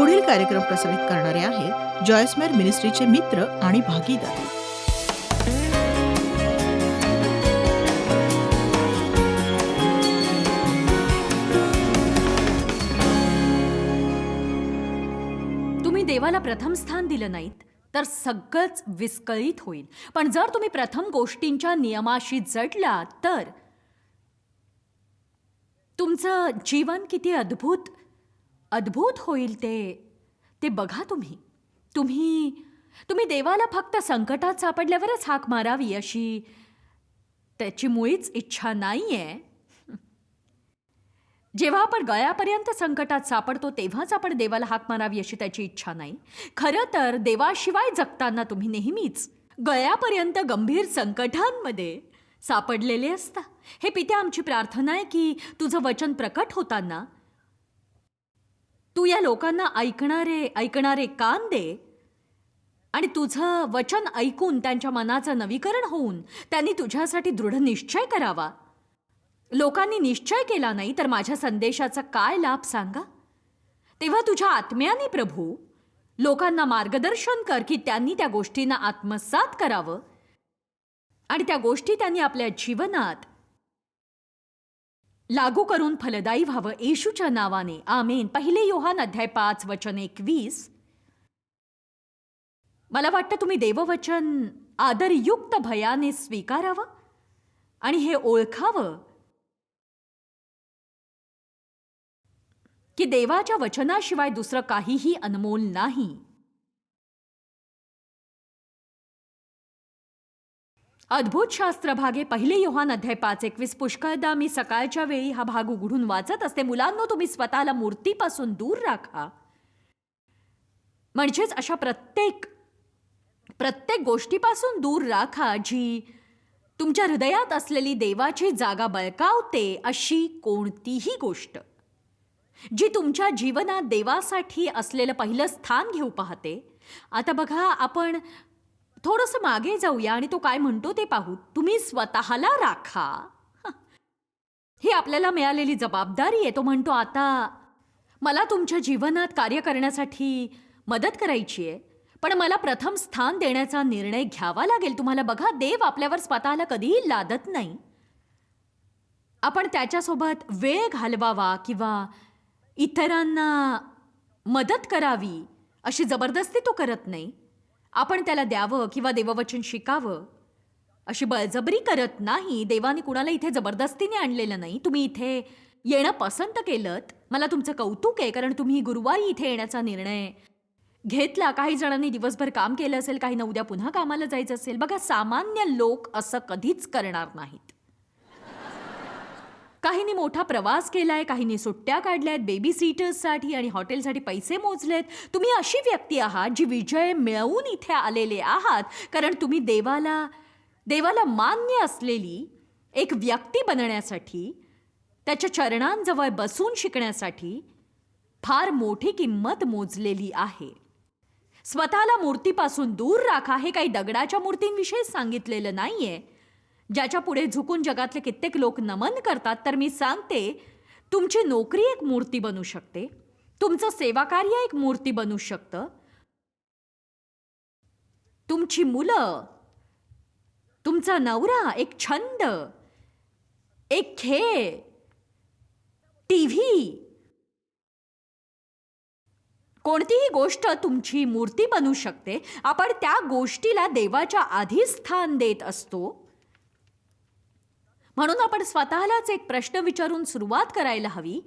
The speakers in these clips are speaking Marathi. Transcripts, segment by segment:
पुढील कार्यक्रम प्रसारित करणारे आहेत जॉयस्मेर मिनिस्ट्रीचे मित्र आणि भागीदार. तुम्ही देवाला प्रथम स्थान दिलं नाहीत तर सगळंच विस्कळीत होईल. पण जर तुम्ही प्रथम गोष्टींच्या नियमाशी जडला तर तुमचं जीवन किती अद्भुत अद्भुत होईल ते. ते बघा तुम्ही. तुम्ही तुम्ही देवाला फक्त संकटात सापडल्यावरच हाक मारावी अशी त्याची मुळीच इच्छा नाही आहे जेव्हा आपण गळ्यापर्यंत संकटात सापडतो तेव्हाच आपण देवाला हाक मारावी अशी त्याची इच्छा नाही. खरं तर देवाशिवाय जगताना तुम्ही नेहमीच गळ्यापर्यंत गंभीर संकटांमध्ये सापडलेले असता. हे पित्या आमची प्रार्थना आहे की तुझं वचन प्रकट होताना तू या लोकांना ऐकणारे ऐकणारे कान दे. आणि तुझं वचन ऐकून त्यांच्या मनाचं नवीकरण होऊन त्यांनी तुझ्यासाठी दृढ निश्चय करावा. लोकांनी निश्चय केला नाही तर माझ्या संदेशाचा काय लाभ सांगा? तेव्हा तुझ्या आत्म्याने प्रभू लोकांना मार्गदर्शन कर की त्यांनी त्या गोष्टींना आत्मसात करावं. आणि त्या गोष्टी त्यांनी आपल्या जीवनात लागू करून फलदायी व्हावं येशूच्या नावाने. आमेन. पहिले योहान अध्याय पाच वचन एकवीस. मला वाटतं तुम्ही देववचन आदरयुक्त भयाने स्वीकारावं आणि हे ओळखावं की देवाच्या वचनाशिवाय दुसरं काहीही अनमोल नाही. अद्भुत शास्त्र भागे पहिले योहान अध्याय पाच एकवीस. पुष्कळदा मी सकाळच्या वेळी हा भाग उघडून वाचत असते. मुलांनो तुम्ही स्वतःला मूर्तीपासून दूर राखा. म्हणजेच अशा प्रत्येक प्रत्येक गोष्टीपासून दूर राखा जी तुमच्या हृदयात असलेली देवाची जागा बळकावते अशी कोणतीही गोष्ट. जी तुमच्या जीवनात देवासाठी असलेलं पहिलं स्थान घेऊ पाहते. आता बघा आपण थोडंसं मागे जाऊया आणि तो काय म्हणतो ते पाहू. तुम्ही स्वतःला राखा. ही. आपल्याला मिळालेली जबाबदारी आहे. तो म्हणतो आता मला तुमच्या जीवनात कार्य करण्यासाठी मदत करायची आहे. पण मला प्रथम स्थान देण्याचा निर्णय घ्यावा लागेल. तुम्हाला बघा देव आपल्यावर स्वतःला कधीही लादत नाही. आपण त्याच्यासोबत वेळ घालवावा किंवा इतरांना मदत करावी अशी जबरदस्ती तो करत नाही. आपण त्याला द्यावं किंवा देववचन शिकावं? अशी बळजबरी करत नाही. देवाने कुणाला इथे जबरदस्तीने आणलेलं नाही. तुम्ही इथे येणं पसंत केलं मला तुमचं कौतुक आहे कारण तुम्ही गुरुवारी इथे येण्याचा निर्णय घेतला. काही जणांनी दिवसभर काम केलं असेल काही उद्या पुन्हा कामाला जायचं असेल. बघा सामान्य लोक असं कधीच करणार नाहीत. काहींनी मोठा प्रवास केलाय काहींनी सुट्ट्या काढल्यात बेबी सीटर्ससाठी आणि हॉटेलसाठी पैसे मोजलेत. तुम्ही अशी व्यक्ती आहात जी विजय मिळवून इथे आलेले आहात. कारण तुम्ही देवाला देवाला मान्य असलेली एक व्यक्ती बनण्यासाठी त्याच्या चरणांजवळ बसून शिकण्यासाठी फार मोठी किंमत मोजलेली आहे. स्वतःला मूर्तीपासून दूर राखा हे काही दगडाच्या मूर्तींविषयी सांगितलेलं नाहीये. ज्याच्या पुढे झुकून जगातले कित्येक लोक नमन करतात तर मी सांगते तुमची नोकरी एक मूर्ती बनू शकते. तुमचं सेवाकार्य एक मूर्ती बनू शकतं. तुमची मुलं तुमचा नवरा एक छंद एक खेळ टी व्ही कोणतीही गोष्ट तुमची मूर्ती बनू शकते. आपण त्या गोष्टीला देवाच्या आधी स्थान देत असतो. म्हणून आपण स्वतःलाच एक प्रश्न विचारून सुरुवात करायला हवी.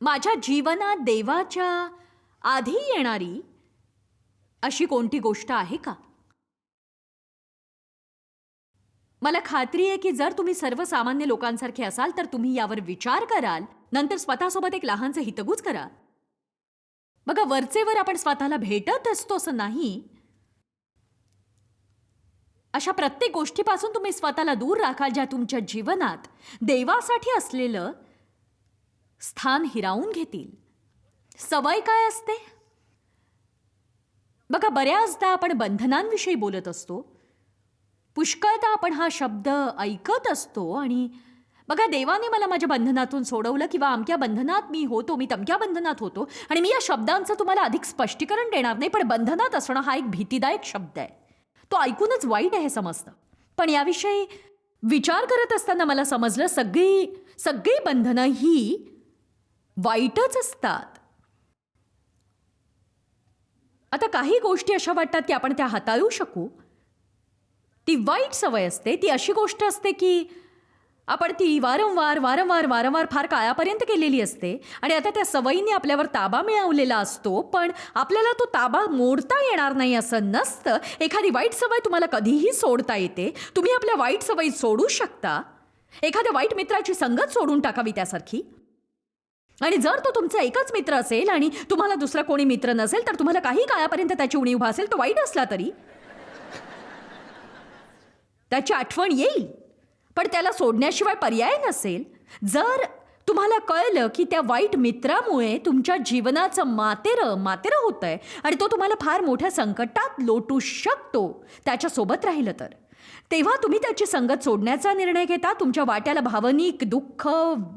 माझ्या जीवनात देवाच्या आधी येणारी अशी कोणती गोष्ट आहे का? मला खात्री आहे की जर तुम्ही सर्वसामान्य लोकांसारखे असाल तर तुम्ही यावर विचार कराल. नंतर स्वतःसोबत एक लहानचं हितगूज करा. बघा वरचेवर आपण स्वतःला भेटत असतो असं नाही. अशा प्रत्येक गोष्टीपासून तुम्ही स्वतःला दूर राखाल ज्या तुमच्या जीवनात देवासाठी असलेलं स्थान हिरावून घेतील. सवय काय असते? बघा बऱ्याचदा आपण बंधनांविषयी बोलत असतो. पुष्कळदा आपण हा शब्द ऐकत असतो आणि बघा देवाने मला माझ्या बंधनातून सोडवलं किंवा अमक्या बंधनात मी होतो मी तमक्या बंधनात होतो आणि मी या शब्दांचं तुम्हाला अधिक स्पष्टीकरण देणार नाही पण बंधनात असणं हा एक भीतीदायक शब्द आहे. तो ऐकूनच वाईट आहे समजतं. पण याविषयी विचार करत असताना मला समजलं सगळी सगळी बंधनं ही वाईटच असतात. आता काही गोष्टी अशा वाटतात की आपण त्या हाताळू शकू. ती वाईट सवय असते ती अशी गोष्ट असते की आपण ती वारंवार वारंवार वारंवार फार काळापर्यंत केलेली असते आणि आता त्या सवयीने आपल्यावर ताबा मिळवलेला असतो पण आपल्याला तो ताबा मोडता येणार नाही असं नसतं. एखादी वाईट सवय तुम्हाला कधीही सोडता येते. तुम्ही आपल्या वाईट सवयी सोडू शकता. एखाद्या वाईट मित्राची संगत सोडून टाकावी त्यासारखी. आणि जर तो तुमचा एकच मित्र असेल आणि तुम्हाला दुसरा कोणी मित्र नसेल तर तुम्हाला काही काळापर्यंत त्याची उणीव भासेल तो वाईट असला तरी. त्याची आठवण येईल. पण त्याला सोडण्याशिवाय पर्याय नसेल. जर तुम्हाला कळलं की त्या वाईट मित्रामुळे तुमच्या जीवनाचं मातेरं मातेरं होत आहे आणि तो तुम्हाला फार मोठ्या संकटात लोटू शकतो त्याच्यासोबत राहिलं तर. तेव्हा तुम्ही त्याची संगत सोडण्याचा निर्णय घेता तुमच्या वाट्याला भावनिक दुःख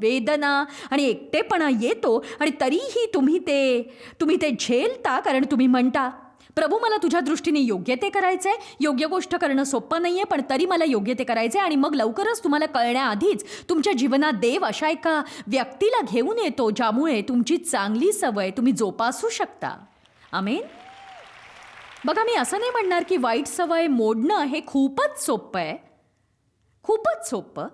वेदना आणि एकटेपणा येतो आणि तरीही तुम्ही ते तुम्ही ते झेलता कारण तुम्ही म्हणता प्रभू मला तुझ्या दृष्टीने योग्य ते करायचंय. योग्य गोष्ट करणं सोपं नाहीये पण तरी मला योग्य ते करायचंय आणि मग लवकरच तुम्हाला कळण्याआधीच तुमच्या जीवनात देव अशा एका व्यक्तीला घेऊन येतो ज्यामुळे तुमची चांगली सवय तुम्ही जोपासू शकता. आमेन? बघा मी असं नाही म्हणणार की वाईट सवय मोडणं हे खूपच सोपं आहे. खूपच सोपं.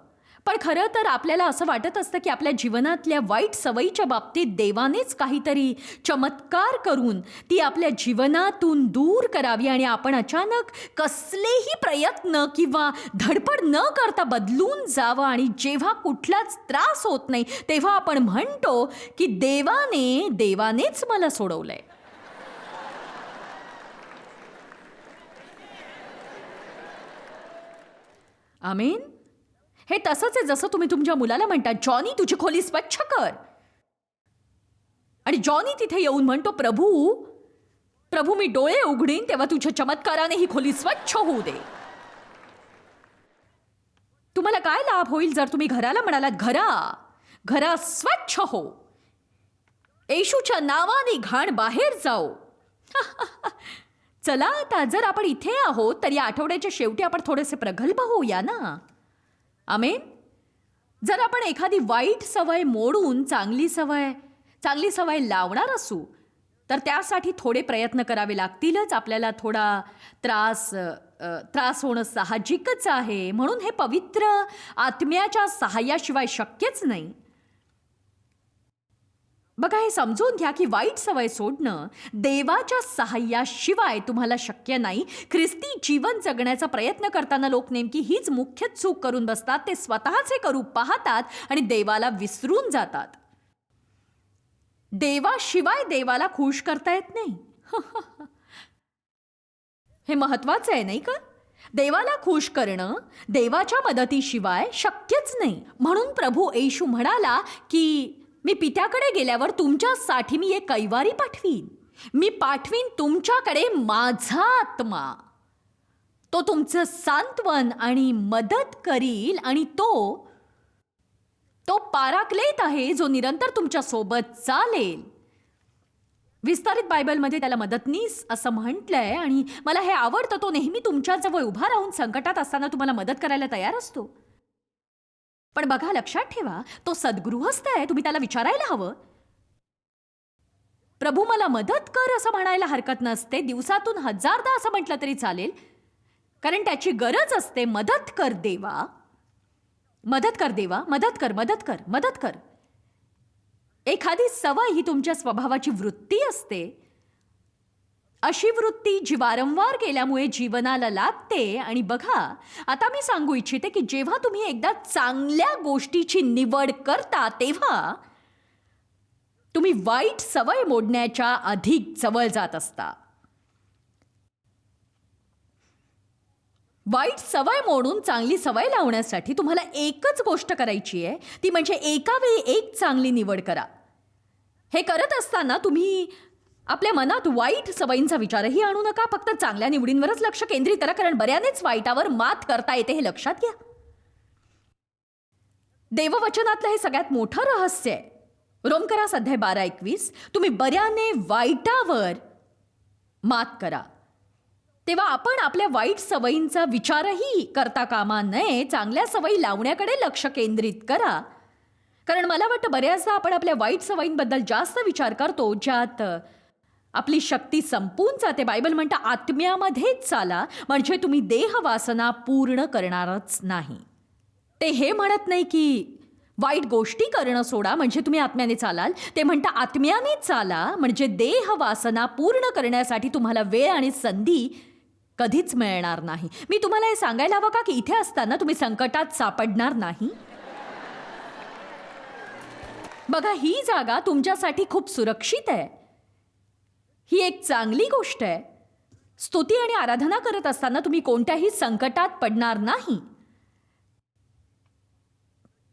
पण खरं तर आपल्याला असं वाटत असतं की आपल्या जीवनातल्या वाईट सवयीच्या बाबतीत देवानेच काहीतरी चमत्कार करून ती आपल्या जीवनातून दूर करावी आणि आपण अचानक कसलेही प्रयत्न किंवा धडपड न करता बदलून जावं आणि जेव्हा कुठलाच त्रास होत नाही तेव्हा आपण म्हणतो की देवाने देवानेच मला सोडवलंय. आमीन? हे तसंच आहे जसं तुम्ही तुमच्या मुलाला म्हणता जॉनी तुझी खोली स्वच्छ कर. आणि जॉनी तिथे येऊन म्हणतो प्रभू प्रभू मी डोळे उघडीन तेव्हा तुझ्या चमत्काराने ही खोली स्वच्छ होऊ दे. तुम्हाला काय लाभ होईल जर तुम्ही घराला म्हणालात घरा घरा स्वच्छ हो. येशूच्या नावाने घाण बाहेर जाओ. चला आता जर आपण इथे आहोत तर या आठवड्याच्या शेवटी आपण थोडेसे प्रगल्भ होऊया ना? आमेन? जर आपण एखादी वाईट सवय मोडून चांगली सवय चांगली सवय लावणार असू तर त्यासाठी थोडे प्रयत्न करावे लागतीलच. आपल्याला थोडा त्रास त्रास होणं साहजिकच आहे. म्हणून हे पवित्र आत्म्याच्या सहाय्याशिवाय शक्यच नाही. बघा हे समजून घ्या की वाईट सवय सोडणं देवाच्या सहाय्याशिवाय तुम्हाला शक्य नाही. ख्रिस्ती जीवन जगण्याचा प्रयत्न करताना लोक नेमकी हीच मुख्य चूक करून बसतात ते स्वतःचे करू पाहतात आणि देवाला विसरून जातात. देवाशिवाय देवाला खुश करता येत नाही. हे महत्वाचं आहे नाही का? देवाला खुश करणं देवाच्या मदतीशिवाय शक्यच नाही. म्हणून प्रभू येशू म्हणाला की मी पित्याकडे गेल्यावर तुमच्यासाठी मी एक कैवारी पाठवीन. मी पाठवीन तुमच्याकडे माझा आत्मा. तो तुमचं सांत्वन आणि मदत करील आणि तो तो पाराक्लेत आहे जो निरंतर तुमच्यासोबत चालेल. विस्तारित बायबलमध्ये त्याला मदतनीस असं म्हटलंय आणि मला हे आवडतं तो नेहमी तुमच्याजवळ उभा राहून संकटात असताना तुम्हाला मदत करायला तयार असतो. पण बघा लक्षात ठेवा तो सद्गृहस्थ आहे तुम्ही त्याला विचारायला हवं. प्रभू मला मदत कर असं म्हणायला हरकत नसते दिवसातून हजारदा असं म्हटलं तरी चालेल. कारण त्याची गरज असते मदत कर देवा. मदत कर देवा मदत कर मदत कर मदत कर. एखादी सवय ही तुमच्या स्वभावाची वृत्ती असते. अशी वृत्ती जी वारंवार केल्यामुळे जीवनाला लागते आणि बघा आता मी सांगू इच्छिते की जेव्हा तुम्ही एकदा चांगल्या गोष्टीची निवड करता तेव्हा तुम्ही वाईट सवय मोडण्याच्या अधिक जवळ जात असता. वाईट सवय मोडून चांगली सवय लावण्यासाठी तुम्हाला एकच गोष्ट करायची आहे. ती म्हणजे एका वेळी एक चांगली निवड करा. हे करत असताना तुम्ही आपल्या मनात वाईट सवयींचा विचारही आणू नका. फक्त चांगल्या निवडींवरच लक्ष केंद्रित करा कारण बऱ्यानेच वाईटावर मात करता येते हे लक्षात घ्या. देववचनातलं हे सगळ्यात मोठं रहस्य आहे. रोमकरा सध्या बारा एकवीस. तुम्ही बऱ्याने वाईटावर मात करा. तेव्हा आपण आपल्या वाईट सवयींचा विचारही करता कामा नये. चांगल्या सवयी लावण्याकडे लक्ष केंद्रित करा. कारण मला वाटतं बऱ्याचदा आपण आपल्या वाईट सवयींबद्दल जास्त विचार करतो ज्यात आपली शक्ती संपून जाते. बायबल म्हणतं आत्म्यामध्येच चाला म्हणजे तुम्ही देहवासना पूर्ण करणारच नाही. ते हे म्हणत नाही की वाईट गोष्टी करणं सोडा म्हणजे तुम्ही आत्म्याने चालाल. ते म्हणतं आत्म्याने चाला म्हणजे देह वासना पूर्ण करण्यासाठी तुम्हाला वेळ आणि संधी कधीच मिळणार नाही. मी तुम्हाला हे सांगायला हवं का की इथे असताना तुम्ही संकटात सापडणार नाही? बघा ही जागा तुमच्यासाठी खूप सुरक्षित आहे. ही एक चांगली गोष्ट आहे. स्तुती आणि आराधना करत असताना तुम्ही कोणत्याही संकटात पडणार नाही.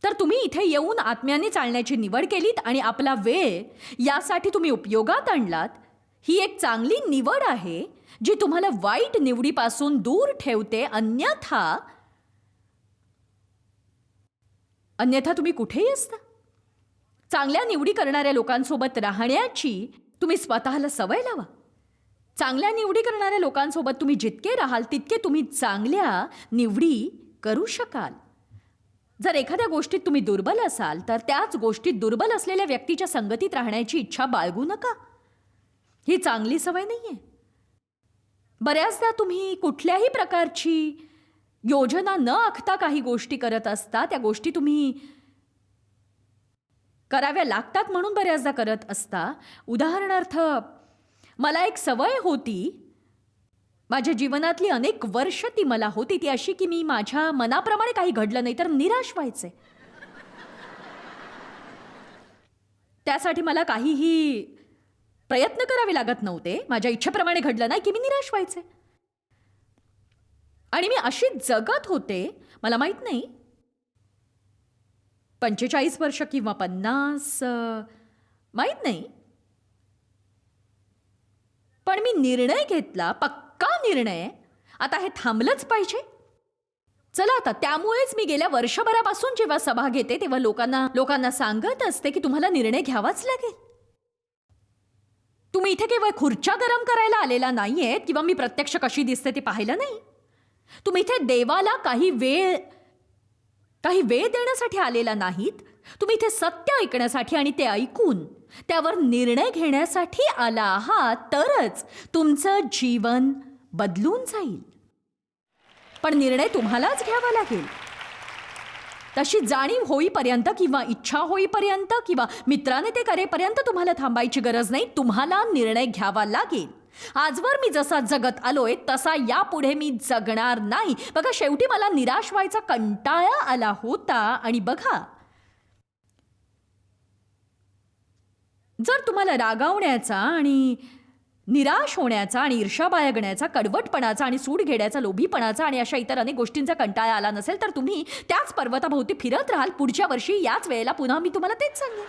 तर तुम्ही इथे येऊन आत्म्याने चालण्याची निवड केलीत आणि आपला वेळ यासाठी तुम्ही उपयोगात आणलात. ही एक चांगली निवड आहे जी तुम्हाला वाईट निवडीपासून दूर ठेवते अन्यथा अन्यथा तुम्ही कुठेही असता. चांगल्या निवडी करणाऱ्या लोकांसोबत राहण्याची तुम्ही स्वतःला सवय लावा. चांगल्या निवडी करणाऱ्या लोकांसोबत तुम्ही जितके राहाल तितके तुम्ही चांगल्या निवडी करू शकाल. जर एखाद्या गोष्टीत तुम्ही दुर्बल असाल तर त्याच गोष्टीत दुर्बल असलेल्या व्यक्तीच्या संगतीत राहण्याची इच्छा बाळगू नका. ही चांगली सवय नाही आहे बऱ्याचदा तुम्ही कुठल्याही प्रकारची योजना न आखता काही गोष्टी करत असता त्या गोष्टी तुम्ही कराव्या लागतात म्हणून बऱ्याचदा करत असता. उदाहरणार्थ मला एक सवय होती. माझ्या जीवनातली अनेक वर्ष ती मला होती. ती अशी की मी माझ्या मनाप्रमाणे काही घडलं नाही तर निराश व्हायचे. त्यासाठी मला काहीही प्रयत्न करावे लागत नव्हते. माझ्या इच्छेप्रमाणे घडलं नाही की मी निराश व्हायचे. आणि मी अशी जगत होते मला माहीत नाही पंचेचाळीस वर्ष किंवा पन्नास माहीत नाही. पण मी निर्णय घेतला पक्का निर्णय आता हे थांबलंच पाहिजे. चला आता त्यामुळेच मी गेल्या वर्षभरापासून जेव्हा सभा घेते तेव्हा लोकांना लोकांना सांगत असते की तुम्हाला निर्णय घ्यावाच लागेल. तुम्ही इथे केवळ खुर्च्या गरम करायला आलेला नाहीये किंवा मी प्रत्यक्ष कशी दिसते ते पाहिलं नाही. तुम्ही इथे देवाला काही वेळ काही वेळ देण्यासाठी आलेला नाहीत. तुम्ही इथे सत्य ऐकण्यासाठी आणि ते ऐकून त्यावर निर्णय घेण्यासाठी आला आहात तरच तुमचं जीवन बदलून जाईल. पण निर्णय तुम्हालाच घ्यावा लागेल. तशी जाणीव होईपर्यंत किंवा इच्छा होईपर्यंत किंवा मित्राने ते करेपर्यंत तुम्हाला थांबायची गरज नाही. तुम्हाला निर्णय घ्यावा लागेल. आजवर मी जसा जगत आलोय तसा यापुढे मी जगणार नाही. बघा शेवटी मला निराश व्हायचा कंटाळा आला होता. आणि बघा जर तुम्हाला रागावण्याचा आणि निराश होण्याचा आणि ईर्षा बाळगण्याचा कडवटपणाचा आणि सूड घेण्याचा लोभीपणाचा आणि अशा इतर अनेक गोष्टींचा कंटाळा आला नसेल तर तुम्ही त्याच पर्वताभोवती फिरत राहाल. पुढच्या वर्षी याच वेळेला पुन्हा मी तुम्हाला तेच सांगेन.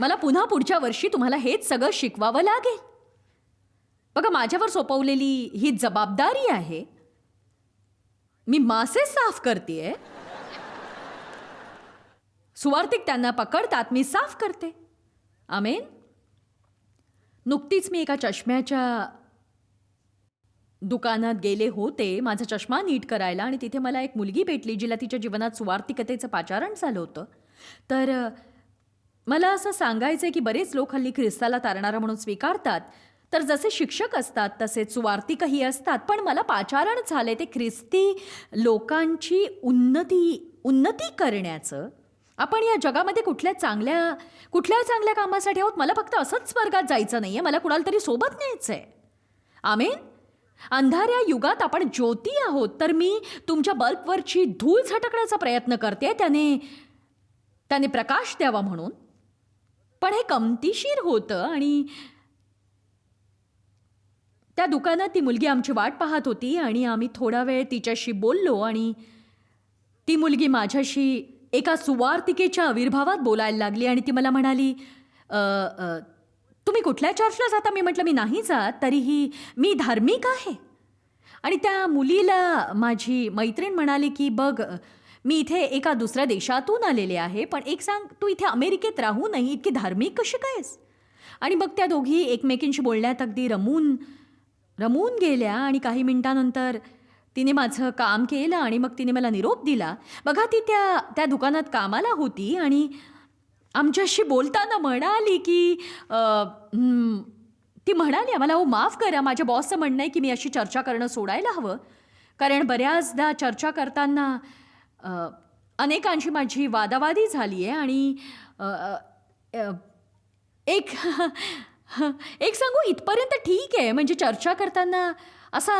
मला पुन्हा पुढच्या वर्षी तुम्हाला हेच सगळं शिकवावं लागेल. बघा माझ्यावर सोपवलेली ही जबाबदारी आहे. मी मासे साफ करते सुवार्थिक त्यांना पकडतात मी साफ करते. आमेन. नुकतीच मी एका चष्म्याच्या दुकानात गेले होते. माझा चष्मा नीट करायला आणि तिथे मला एक मुलगी भेटली जिला तिच्या जीवनात सुवार्थिकतेचं पाचारण झालं होतं. तर मला असं सांगायचं आहे की बरेच लोक हल्ली ख्रिस्ताला तारणारा म्हणून स्वीकारतात. तर जसे शिक्षक असतात तसेच वार्तिकही असतात. पण मला पाचारण झाले ते ख्रिस्ती लोकांची उन्नती उन्नती करण्याचं. आपण या जगामध्ये कुठल्या चांगल्या कुठल्या चांगल्या कामासाठी आहोत? मला फक्त असंच स्वर्गात जायचं नाही आहे मला कुणाला तरी सोबत न्यायचं आहे आमेन? अंधाऱ्या युगात आपण ज्योती आहोत. तर मी तुमच्या बल्बवरची धूळ झटकण्याचा प्रयत्न करते त्याने त्याने प्रकाश द्यावा म्हणून. पण हे कमतीशीर होतं आणि त्या दुकानात ती मुलगी आमची वाट पाहत होती आणि आम्ही थोडा वेळ तिच्याशी बोललो आणि ती मुलगी माझ्याशी एका सुवार्तिकेच्या आविर्भावात बोलायला लागली आणि ती मला म्हणाली तुम्ही कुठल्या चर्चला जाता? मी म्हटलं मी नाही जात तरीही मी धार्मिक आहे. आणि त्या मुलीला माझी मैत्रीण म्हणाली की बघ मी इथे एका दुसऱ्या देशातून आलेले आहे पण एक सांग तू इथे अमेरिकेत राहूनही इतकी धार्मिक कशी कायस आणि मग त्या दोघी एकमेकींशी बोलण्यात अगदी रमून रमून गेल्या आणि काही मिनिटानंतर तिने माझं काम केलं आणि मग तिने मला निरोप दिला. बघा ती त्या त्या दुकानात कामाला होती आणि आमच्याशी बोलताना म्हणाली की ती म्हणाली आम्हाला हो माफ करा माझ्या बॉसचं म्हणणं आहे की मी अशी चर्चा करणं सोडायला हवं. कारण बऱ्याचदा चर्चा करताना अनेकांशी माझी वादावादी झाली आहे आणि एक एक सांगू इथपर्यंत ठीक आहे. म्हणजे चर्चा करताना असा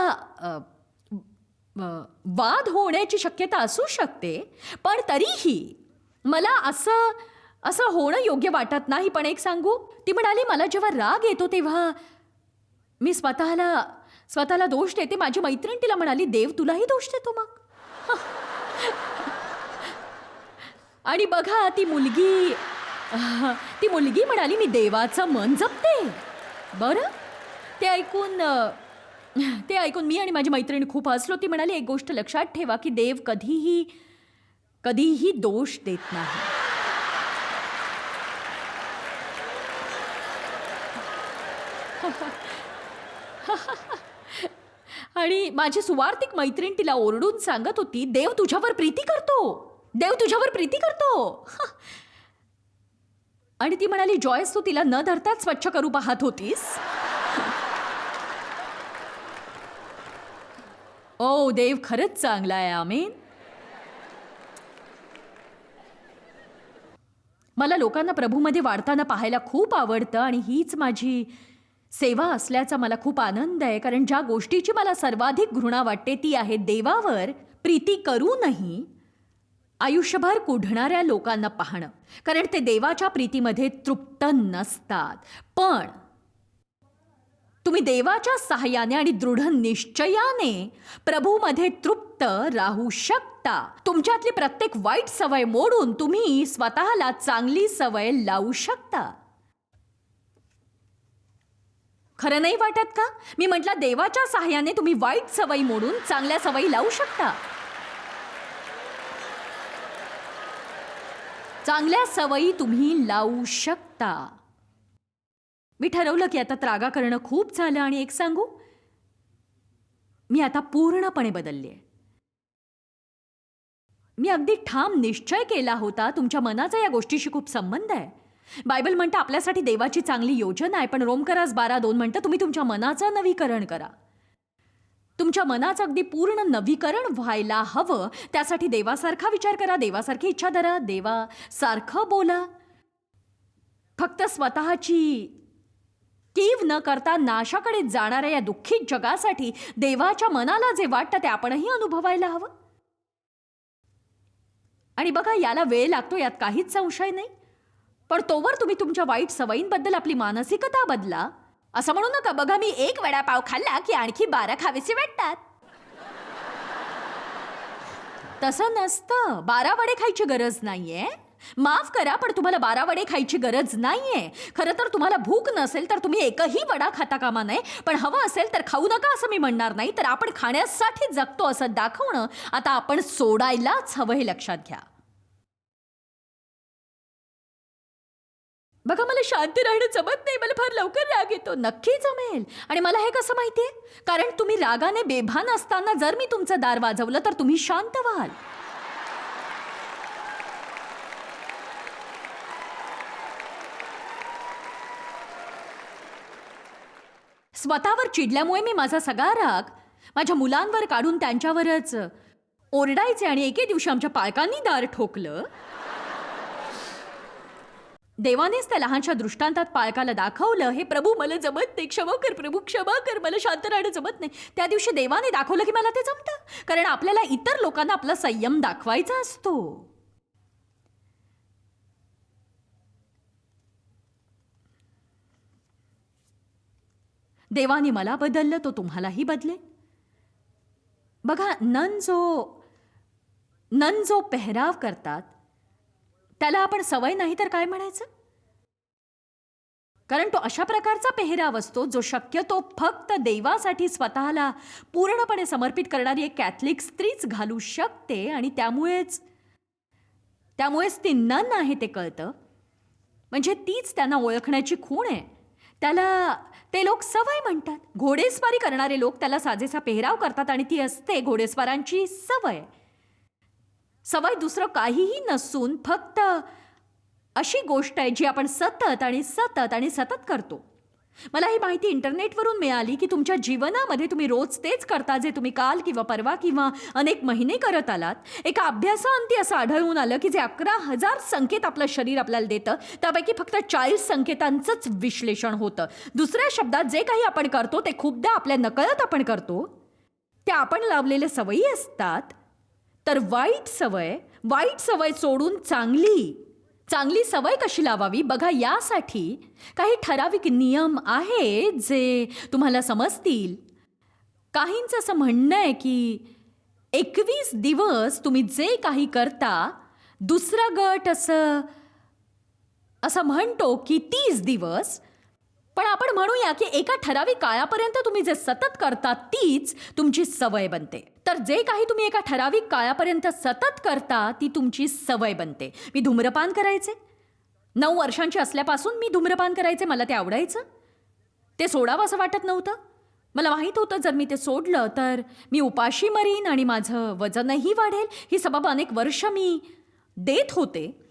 वाद होण्याची शक्यता असू शकते पण तरीही मला असं असं होणं योग्य वाटत नाही. पण एक सांगू ती म्हणाली मला जेव्हा राग येतो तेव्हा मी स्वतःला स्वतःला दोष देते. माझी मैत्रीण तिला म्हणाली देव तुलाही दोष देतो मग आणि बघा ती मुलगी ती मुलगी म्हणाली मी देवाचं मन जपते. बरं? ते ऐकून ते ऐकून मी आणि माझी मैत्रीण खूप हसलो. ती म्हणाली एक गोष्ट लक्षात ठेवा की देव कधीही कधीही दोष देत नाही. आणि माझी सुवार्थिक मैत्रीण तिला ओरडून सांगत होती देव तुझ्यावर प्रीती करतो. देव तुझ्यावर प्रीती करतो. आणि ती म्हणाली जॉयस तू तिला न धरताच स्वच्छ करू पाहत होतीस. ओ देव खरंच चांगला आहे आमीन. मला लोकांना प्रभूमध्ये वाढताना पाहायला खूप आवडतं आणि हीच माझी सेवा असल्याचा मला खूप आनंद आहे. कारण ज्या गोष्टीची मला सर्वाधिक घृणा वाटते ती आहे देवावर प्रीती करू नाही. आयुष्यभर कुढणाऱ्या लोकांना पाहणं. कारण ते देवाच्या प्रीतीमध्ये तृप्त नसतात. पण तुम्ही देवाच्या सहाय्याने आणि दृढ निश्चयाने प्रभूमध्ये तृप्त राहू शकता. तुमच्यातली प्रत्येक वाईट सवय मोडून तुम्ही स्वतःला चांगली सवय लावू शकता. खरं नाही वाटत का? मी म्हटलं देवाच्या सहाय्याने तुम्ही वाईट सवयी मोडून चांगल्या सवयी लावू शकता. चांगल्या सवयी तुम्ही लावू शकता. मी ठरवलं की आता त्रागा करणं खूप झालं आणि एक सांगू मी आता पूर्णपणे बदलली आहे. मी अगदी ठाम निश्चय केला होता तुमच्या मनाचा या गोष्टीशी खूप संबंध आहे. बायबल म्हणतं आपल्यासाठी देवाची चांगली योजना आहे पण रोमकरास बारा दोन म्हणतं तुम्ही तुमच्या मनाचं नवीकरण करा. तुमच्या मनाचं अगदी पूर्ण नवीकरण व्हायला हवं. त्यासाठी देवासारखा विचार करा. देवासारखी इच्छा धरा. देवासारखं बोला. फक्त स्वतःची कीव न करता नाशाकडे जाणाऱ्या या दुःखित जगासाठी देवाच्या मनाला जे वाटतं ते आपणही अनुभवायला हवं. आणि बघा याला वेळ लागतो यात काहीच संशय नाही. पण तोवर तुम्ही तुमच्या वाईट सवयींबद्दल आपली मानसिकता बदला. असं म्हणू नका. बघा मी एक वडापाव खाल्ला की आणखी बारा खावेसे वाटतात. तसं नसतं. बारा वडे खायची गरज नाहीये. माफ करा पण तुम्हाला बारा वडे खायची गरज नाहीये. खरं तर तुम्हाला भूक नसेल तर तुम्ही एकही वडा खाता कामा नये. पण हवं असेल तर खाऊ नका असं मी म्हणणार नाही. तर आपण खाण्यासाठी जगतो असं दाखवणं आता आपण सोडायलाच हवं हे लक्षात घ्या. बघा मला शांत राहणं जमत नाही. मला फार लवकर राग येतो. नक्की जमेल. आणि मला हे कसं माहितीये? कारण तुम्ही रागाने बेभान असताना जर मी तुमचं दार वाजवलं तर तुम्ही शांत व्हाल. स्वतःवर चिडल्यामुळे मी माझा सगळा राग माझ्या मुलांवर काढून त्यांच्यावरच ओरडायचे आणि एके दिवशी आमच्या पालकांनी दार ठोकलं. देवानेच त्या लहानशा दृष्टांतात पालकाला दाखवलं. हे प्रभू मला जमत नाही. क्षमा कर प्रभू क्षमा कर. मला शांत राहणं जमत नाही. त्या दिवशी देवाने दाखवलं की मला ते जमतं. कारण आपल्याला इतर लोकांना आपला संयम दाखवायचा असतो. देवाने मला बदललं तो तुम्हालाही बदले बघा नन जो नन जो पेहराव करतात त्याला आपण सवय नाही तर काय म्हणायचं? कारण तो अशा प्रकारचा पेहराव असतो जो शक्यतो फक्त देवासाठी स्वतःला पूर्णपणे समर्पित करणारी एक कॅथलिक स्त्रीच घालू शकते आणि त्यामुळेच त्यामुळेच ती नन आहे ते कळतं. म्हणजे तीच त्यांना ओळखण्याची खूण आहे. त्याला ते लोक सवय म्हणतात. घोडेस्वारी करणारे लोक त्याला साजेसा पेहराव करतात आणि ती असते घोडेस्वारांची सवय. सवय दुसरं काहीही नसून फक्त अशी गोष्ट आहे जी आपण सतत आणि सतत आणि सतत करतो. मला ही माहिती इंटरनेटवरून मिळाली की तुमच्या जीवनामध्ये तुम्ही रोज तेच करता जे तुम्ही काल किंवा परवा किंवा अनेक महिने करत आलात. एका अभ्यासाअंती असं आढळून आलं की जे अकरा हजार संकेत आपलं शरीर आपल्याला देतं त्यापैकी फक्त चाळीस संकेतांचंच विश्लेषण होतं. दुसऱ्या शब्दात जे काही आपण करतो ते खूपदा आपल्या नकळत आपण करतो त्या आपण लावलेल्या सवयी असतात. तर वाईट सवय वाईट सवय सोडून चांगली चांगली सवय कशी लावावी? बघा यासाठी काही ठराविक नियम आहे जे तुम्हाला समजतील. काहींचं असं म्हणणं आहे की एकवीस दिवस तुम्ही जे काही करता दुसरा गट असं असं म्हणतो की तीस दिवस पण आपण म्हणूया की एका ठराविक काळापर्यंत तुम्ही जे सतत करता तीच तुमची सवय बनते. तर जे काही तुम्ही एका ठराविक काळापर्यंत सतत करता ती तुमची सवय बनते. मी धूम्रपान करायचे? नऊ वर्षांची असल्यापासून मी धूम्रपान करायचे? मला ते आवडायचं? ते सोडावं असं वाटत नव्हतं? मला माहीत होतं जर मी ते सोडलं तर मी उपाशी मरीन आणि माझं वजनही वाढेल. ही सबब अनेक वर्ष मी देत होते.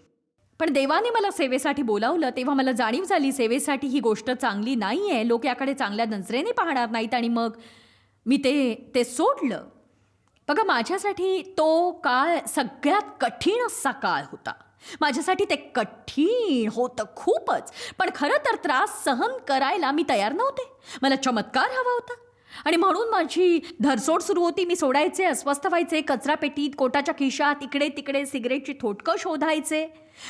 पण देवाने मला सेवेसाठी बोलावलं तेव्हा मला जाणीव झाली सेवेसाठी ही गोष्ट चांगली नाही आहे लोक याकडे चांगल्या नजरेने पाहणार नाहीत आणि मग मी ते ते सोडलं. बघा माझ्यासाठी तो काळ सगळ्यात कठीण असा काळ होता. माझ्यासाठी ते कठीण होतं खूपच. पण खरं तर त्रास सहन करायला मी तयार नव्हते. मला चमत्कार हवा होता. आणि म्हणून माझी धरसोड सुरू होती. मी सोडायचे अस्वस्थ व्हायचे कचरा पेटीत कोटाच्या खिशात इकडे तिकडे सिगरेटची थोटकं शोधायचे.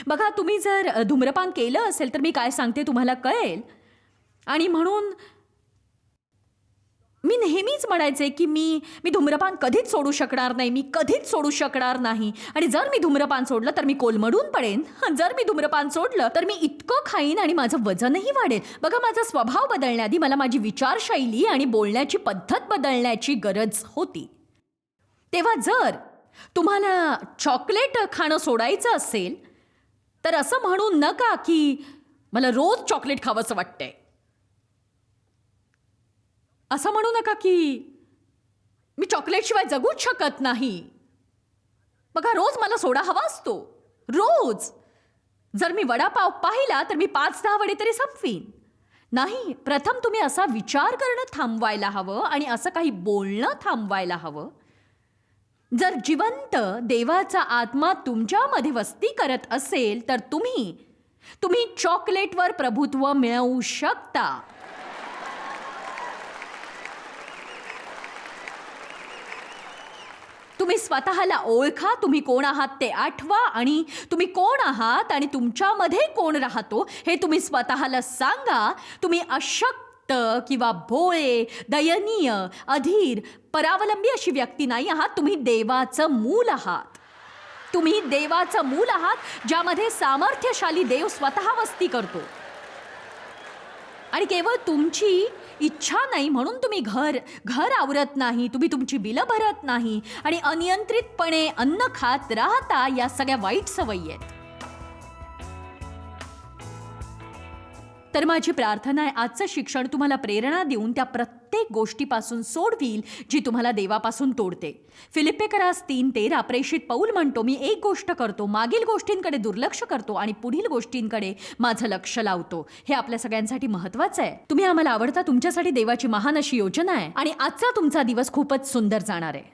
बघा तुम्ही जर धूम्रपान केलं असेल तर मी काय सांगते तुम्हाला कळेल? आणि म्हणून मी नेहमीच म्हणायचे की मी मी धूम्रपान कधीच सोडू शकणार नाही मी कधीच सोडू शकणार नाही. आणि जर मी धूम्रपान सोडलं तर मी कोलमडून पडेन. जर मी धूम्रपान सोडलं तर मी इतकं खाईन आणि माझं वजनही वाढेल. बघा माझा स्वभाव बदलण्याआधी मला माझी विचारशैली आणि बोलण्याची पद्धत बदलण्याची गरज होती. तेव्हा जर तुम्हाला चॉकलेट खाणं सोडायचं असेल तर असं म्हणू नका की मला रोज चॉकलेट खावंसं वाटतंय. असं म्हणू नका की मी चॉकलेटशिवाय जगूच शकत नाही. बघा रोज मला सोडा हवा असतो. रोज. जर मी वडापाव पाहिला तर मी पाच दहा वडे तरी संपवीन. नाही प्रथम तुम्ही असा विचार करणं थांबवायला हवं आणि असं काही बोलणं थांबवायला हवं. जर जिवंत देवाचा आत्मा तुमच्यामध्ये वस्ती करत असेल तर तुम्ही तुम्ही चॉकलेटवर प्रभुत्व मिळवू शकता. तुम्ही स्वतःला ओळखा तुम्ही कोण आहात ते आठवा आणि तुम्ही कोण आहात आणि तुमच्यामध्ये कोण राहतो हे तुम्ही स्वतःला सांगा. तुम्ही अशक्त किंवा भोळे दयनीय अधीर परावलंबी अशी व्यक्ती नाही आहात तुम्ही देवाचं मूल आहात. तुम्ही देवाचं मूल आहात ज्यामध्ये सामर्थ्यशाली देव स्वतः वस्ती करतो. आणि केवळ तुमची इच्छा नाही म्हणून तुम्ही घर घर आवरत नाही तुम्ही तुमची बिलं भरत नाही आणि अनियंत्रितपणे अन्न खात राहता या सगळ्या वाईट सवयी आहेत. तर माझी प्रार्थना आहे आजचं शिक्षण तुम्हाला प्रेरणा देऊन त्या प्रत्येक गोष्टीपासून सोडवील जी तुम्हाला देवापासून तोडते. फिलिपेकरास तीन तेरा प्रेषित पौल म्हणतो मी एक गोष्ट करतो मागील गोष्टींकडे दुर्लक्ष करतो आणि पुढील गोष्टींकडे माझं लक्ष लावतो. हे आपल्या सगळ्यांसाठी महत्वाचं आहे. तुम्ही आम्हाला आवडता तुमच्यासाठी देवाची महान अशी योजना आहे आणि आजचा तुमचा दिवस खूपच सुंदर जाणार आहे.